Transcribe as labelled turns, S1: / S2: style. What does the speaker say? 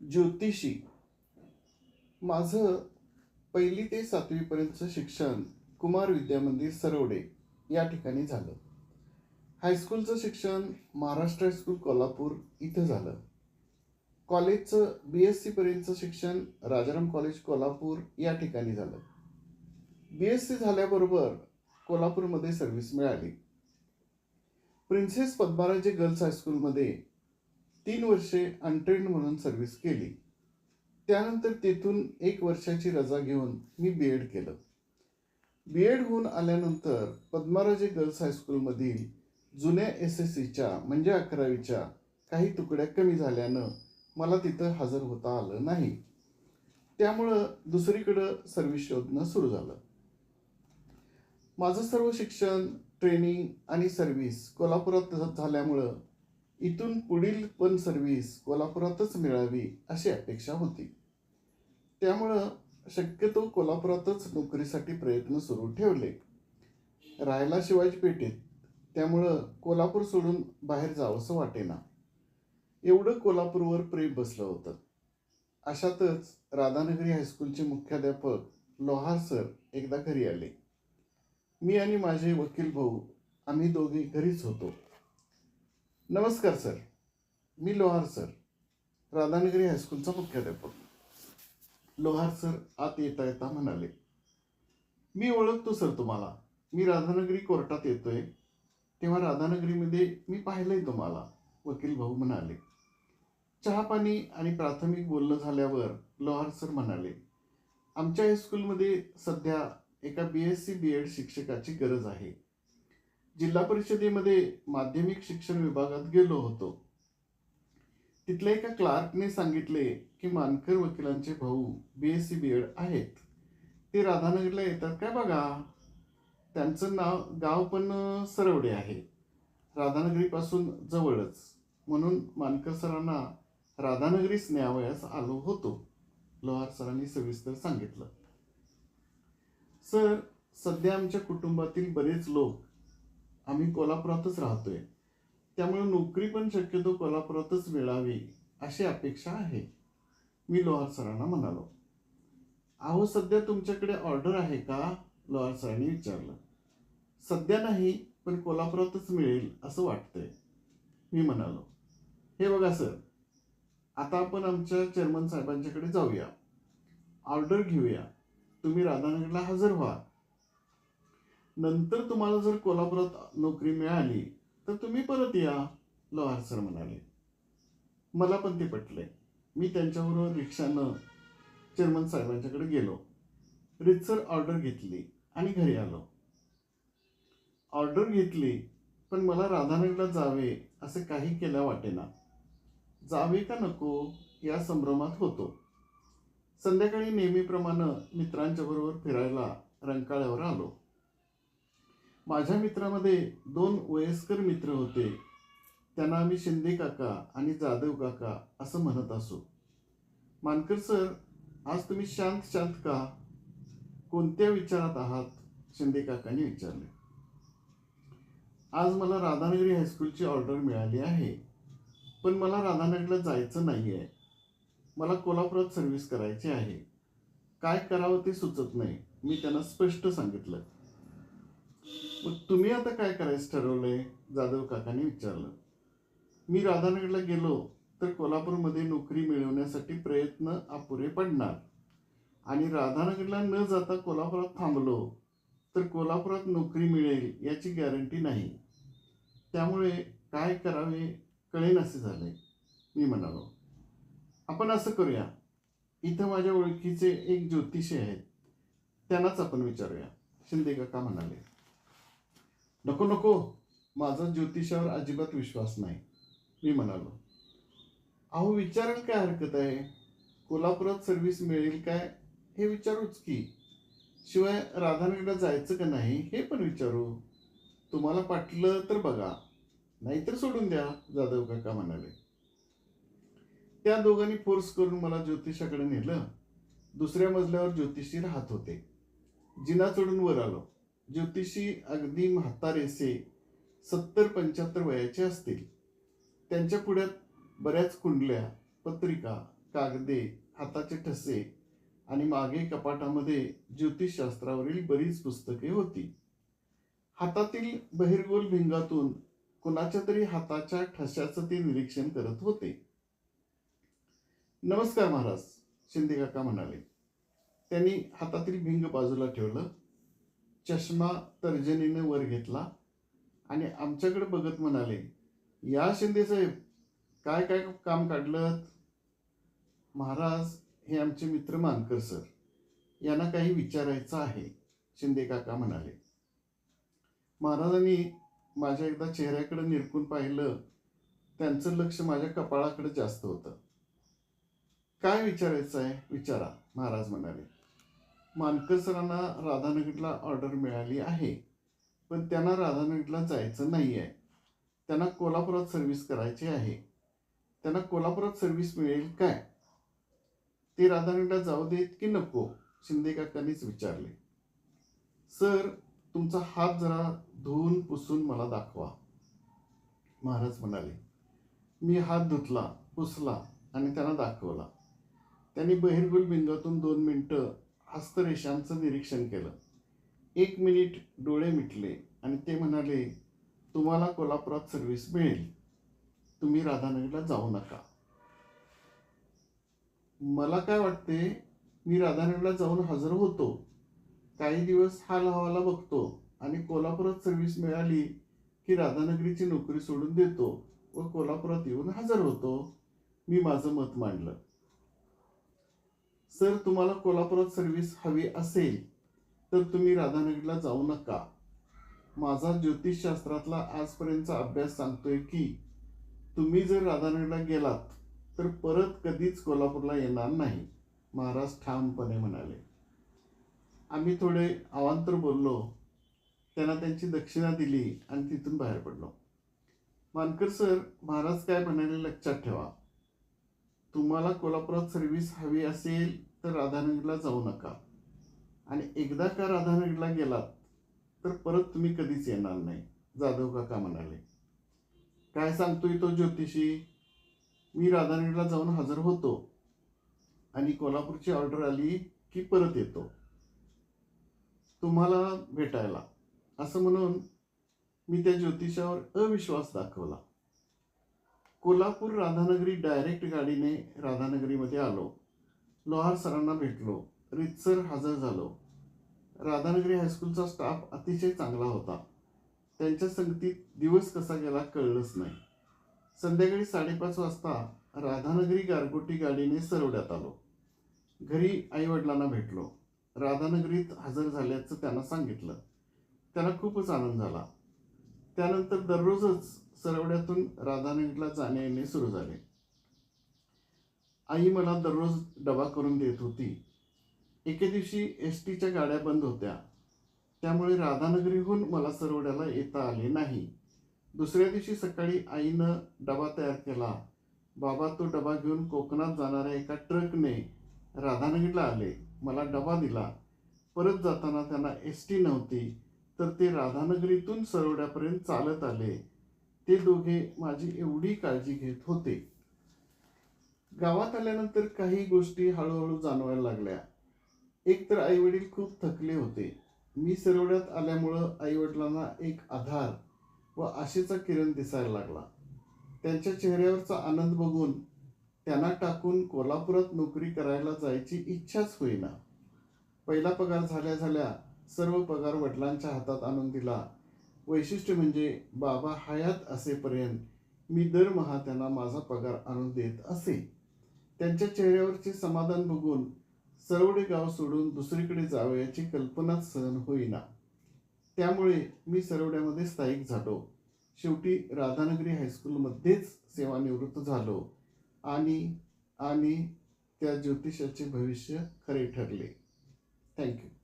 S1: ज्योतिषी. माझं पहिली ते सातवीपर्यंतचं शिक्षण कुमार विद्या मंदिर सरवडे या ठिकाणी झालं. हायस्कूलचं शिक्षण महाराष्ट्र हायस्कूल कोल्हापूर इथं झालं. कॉलेजचं बी एस सीपर्यंतचं शिक्षण राजाराम कॉलेज कोल्हापूर या ठिकाणी झालं. बी एस सी झाल्याबरोबर कोल्हापूरमध्ये सर्व्हिस मिळाली. प्रिन्सेस पद्माराजे गर्ल्स हायस्कूलमध्ये तीन वर्षे अनट्रेंड म्हणून सर्व्हिस केली. त्यानंतर तेथून एक वर्षाची रजा घेऊन मी बी एड केलं. बी एड होऊन आल्यानंतर पद्माराजे गर्ल्स हायस्कूलमधील जुन्या एस एस सीच्या म्हणजे अकरावीच्या काही तुकड्या कमी झाल्यानं मला तिथं हजर होता आलं नाही. त्यामुळं दुसरीकडं सर्व्हिस शोधणं सुरू झालं. माझं सर्व शिक्षण ट्रेनिंग आणि सर्व्हिस कोल्हापुरात झाल्यामुळं इथून पुढील पण सर्व्हिस कोल्हापुरातच मिळावी अशी अपेक्षा होती. त्यामुळं शक्यतो कोल्हापुरातच नोकरीसाठी प्रयत्न सुरू ठेवले. राहायला शिवाजी पेठेत त्यामुळं कोल्हापूर सोडून बाहेर जावंसं वाटेना. एवढं कोल्हापूरवर प्रेम बसलं होतं. अशातच राधानगरी हायस्कूलचे मुख्याध्यापक लोहार सर एकदा घरी आले. मी आणि माझे वकील भाऊ आम्ही दोघे घरीच होतो. नमस्कार सर. मी लोहार सर. राधानगरी हायस्कूलचा मुख्याध्यापक. लोहार सर आत येता येता म्हणाले मी ओळखतो सर तुम्हाला. मी राधानगरी कोर्टात येतोय. तेव्हा राधानगरीमध्ये मी पाहिलंय तुम्हाला वकील भाऊ म्हणाले. चहा पाणी आणि प्राथमिक बोलणं झाल्यावर लोहार सर म्हणाले आमच्या हायस्कूलमध्ये सध्या एका B S C B Ed शिक्षकाची गरज आहे. जिल्हा परिषदेमध्ये माध्यमिक शिक्षण विभागात गेलो होतो. तिथल्या एका क्लार्कने सांगितले की मानकर वकिलांचे भाऊ B S C B Ed आहेत. ते राधानगरला येतात काय बघा? त्यांचं नाव गाव पण सरवडे आहे. राधानगरीपासून जवळच. म्हणून मानकर सरांना राधानगरीच न्यावयास आलो होतो. लोहार सरांनी सविस्तर सांगितलं. सर सध्या आमच्या कुटुंबातील बरेच लोक आम्ही कोल्हापुरातच राहतोय. त्यामुळे नोकरी पण शक्यतो कोल्हापुरातच मिळावी अशी अपेक्षा आहे. मी लोहार सरांना म्हणालो. अहो सध्या तुमच्याकडे ऑर्डर आहे का? लोहार सरांनी विचारलं. सध्या नाही पण कोल्हापुरातच मिळेल असं वाटतंय. मी म्हणालो. हे बघा सर आता आपण आमच्या चेअरमन साहेबांच्याकडे जाऊया. ऑर्डर घेऊया. तुम्ही राधानगरला हजर व्हा. नंतर तुम्हाला जर कोल्हापुरात नोकरी मिळाली तर तुम्ही परत या लोहार सर म्हणाले. मला पण ते पटले. मी त्यांच्याबरोबर रिक्षानं चेअरमन साहेबांच्याकडे गेलो. रितसर ऑर्डर घेतली आणि घरी आलो. ऑर्डर घेतली पण मला राधानगरला जावे असे काही केल्या वाटेना. जावे का नको या संभ्रमात होतो. संध्याकाळी नेहमीप्रमाणे मित्रांच्याबरोबर फिरायला रंकाळ्यावर आलो. माझ्या मित्रामध्ये दोन वयस्कर मित्र होते. त्यांना आम्ही शिंदे काका आणि जाधव काका असं म्हणत असो. मानकर सर आज तुम्ही शांत शांत का? कोणत्या विचारात आहात? शिंदे काकांनी विचारले. आज मला राधानगरी हायस्कूलची ऑर्डर मिळाली आहे. पण मला राधानगरला जायचं नाही आहे. मला कोल्हापुरात सर्व्हिस करायची आहे. काय करावं ते सुचत नाही. मी त्यांना स्पष्ट सांगितलं. मग तुम्ही आता काय करायचं ठरवलंय? जाधव काकांनी विचारलं. मी राधानगरला गेलो तर कोल्हापूरमध्ये नोकरी मिळवण्यासाठी प्रयत्न अपुरे पडणार. आणि राधानगरला न जाता कोल्हापुरात थांबलो तर कोल्हापुरात नोकरी मिळेल याची गॅरंटी नाही. त्यामुळे काय करावे? कळेन असे झाले. मी म्हणालो आपण असं करूया. इथं माझ्या ओळखीचे एक ज्योतिषी आहेत. त्यांनाच आपण विचारूया. शिंदे काका म्हणाले नको नको. माझा ज्योतिषावर अजिबात विश्वास नाही. मी म्हणालो अहो विचारायला काय हरकत आहे? कोल्हापुरात सर्व्हिस मिळेल काय? हे विचारूच की. शिवाय राधानगरला जायचं का नाही हे पण विचारू. तुम्हाला पाटलं तर बघा. नाहीतर सोडून द्या जाधव काका म्हणाले. त्या दोघांनी फोर्स करून मला ज्योतिषाकडे नेलं. दुसऱ्या मजल्यावर ज्योतिषी राहत होते. जिना चढून वर आलो. ज्योतिषी अगदी म्हातारेसे सत्तर पंच्याहत्तर वयाचे असतील. त्यांच्या पुढ्यात बऱ्याच कुंडल्या पत्रिका कागदे हाताचे ठसे आणि मागे कपाटामध्ये ज्योतिषशास्त्रावरील बरीच पुस्तके होती. हातातील बहिरगोल भिंगातून कुणाच्या तरी हाताच्या ठशाचं ते निरीक्षण करत होते. नमस्कार महाराज शिंदे काका म्हणाले. त्यांनी हातातील भिंग बाजूला ठेवलं. चष्मा तर्जनीने वर घेतला आणि आमच्याकडे बघत म्हणाले या शिंदे साहेब काय काय काम काढलं महाराज हे आमचे मित्र मानकर सर यांना काही विचारायचं आहे शिंदे काका म्हणाले. महाराजांनी माझ्या एकदा चेहऱ्याकडे निरकून पाहिलं त्यांचं लक्ष माझ्या कपाळाकडे जास्त होतं. काय विचारायचं आहे विचारा महाराज म्हणाले. मानकर सरांना राधानगरला ऑर्डर मिळाली आहे. पण त्यांना राधानगरला जायचं नाही आहे त्यांना कोल्हापुरात सर्व्हिस करायची आहे. त्यांना कोल्हापुरात सर्व्हिस मिळेल काय? ते राधानगरला जाऊ देत की नको? शिंदे काकांनीच विचारले. सर तुमचा हात जरा धुवून पुसून मला दाखवा. महाराज म्हणाले मी हात धुतला पुसला आणि त्यांना दाखवला. त्यांनी बहिरगुल बिंदूतून दोन मिनटं हस्तरेषांचं निरीक्षण केलं. एक मिनिट डोळे मिटले आणि ते म्हणाले तुम्हाला कोल्हापुरात सर्व्हिस मिळेल. तुम्ही राधानगरीला जाऊ नका. मला काय वाटते मी राधानगरला जाऊन हजर होतो. काही दिवस हाल हवाला बघतो आणि कोल्हापुरात सर्व्हिस मिळाली की राधानगरीची नोकरी सोडून देतो व कोल्हापुरात येऊन हजर होतो. मी माझं मत मांडलं. सर तुम्हाला कोल्हापुरात सर्व्हिस हवी असेल तर तुम्ही राधानगरीला जाऊ नका. माझा ज्योतिषशास्त्रातला आजपर्यंतचा अभ्यास सांगतोय की तुम्ही जर राधानगरीला गेलात तर परत कधीच कोल्हापूरला येणार नाही महाराज ठामपणे म्हणाले. आम्ही थोडे अवांतर बोललो त्यांना त्यांची दक्षिणा दिली आणि तिथून बाहेर पडलो. मानकर सर महाराज काय म्हणाले लक्षात ठेवा. तुम्हाला कोल्हापुरात सर्व्हिस हवी असेल तर राधानगरीला जाऊ नका. आणि एकदा का राधानगरीला गेलात तर परत तुम्ही कधीच येणार नाही. जाधव काका म्हणाले. काय सांगतोय तो ज्योतिषी? मी राधानगरीला जाऊन हजर होतो. आणि कोल्हापूरची ऑर्डर आली की परत येतो. तुम्हाला भेटायला. असं म्हणून मी त्या ज्योतिषावर अविश्वास दाखवला. कोल्हापूर राधानगरी डायरेक्ट गाडीने राधानगरीमध्ये आलो. लोहार सरांना भेटलो. रितसर हजर झालो. राधानगरी हायस्कूलचा स्टाफ अतिशय चांगला होता. त्यांच्या संगतीत दिवस कसा गेला कळलंच नाही. संध्याकाळी साडेपाच वाजता राधानगरी गारगोटी गाडीने सरवड्यात आलो. घरी आईवडिलांना भेटलो. राधानगरीत हजर झाल्याचं त्यांना सांगितलं. त्यांना खूपच आनंद झाला. त्यानंतर दररोजच सरवड्यातून राधानगरीला जाणे येणे सुरू झाले. आई मला दररोज डबा करून देत होती. एके दिवशी एस टीच्या गाड्या बंद होत्या. त्यामुळे राधानगरीहून मला सरवड्याला येता आले नाही. दुसऱ्या दिवशी सकाळी आईनं डबा तयार केला. बाबा तो डबा घेऊन कोकणात जाणाऱ्या एका ट्रकने राधानगरीला आले. मला डबा दिला. परत जाताना त्यांना एस टी नव्हती तर ते राधानगरीतून सरवड्यापर्यंत चालत आले. ते दोघे माझी एवढी काळजी घेत होते. गावात आल्यानंतर काही गोष्टी हळूहळू जाणवायला लागल्या. एक तर आईवडील खूप थकले होते. मी सरवड्यात आल्यामुळं आईवडिलांना एक आधार व आशेचा किरण दिसायला लागला. त्यांच्या चेहऱ्यावरचा आनंद बघून त्यांना टाकून कोल्हापुरात नोकरी करायला जायची इच्छाच होईना. पहिला पगार झाल्या झाल्या सर्व पगार वडिलांच्या हातात आणून दिला. वैशिष्ट्य म्हणजे बाबा हयात असेपर्यंत मी दरमहा त्यांना माझा पगार आणून देत असे. त्यांच्या चेहऱ्यावरचे समाधान बघून सरवडे गाव सोडून दुसरीकडे जावयाची कल्पनाच सहन होईना. त्यामुळे मी सरवड्यामध्ये स्थायिक झालो. शेवटी राधानगरी हायस्कूलमध्येच सेवानिवृत्त झालो आणि आणि त्या ज्योतिषाचे भविष्य खरे ठरले. थँक्यू.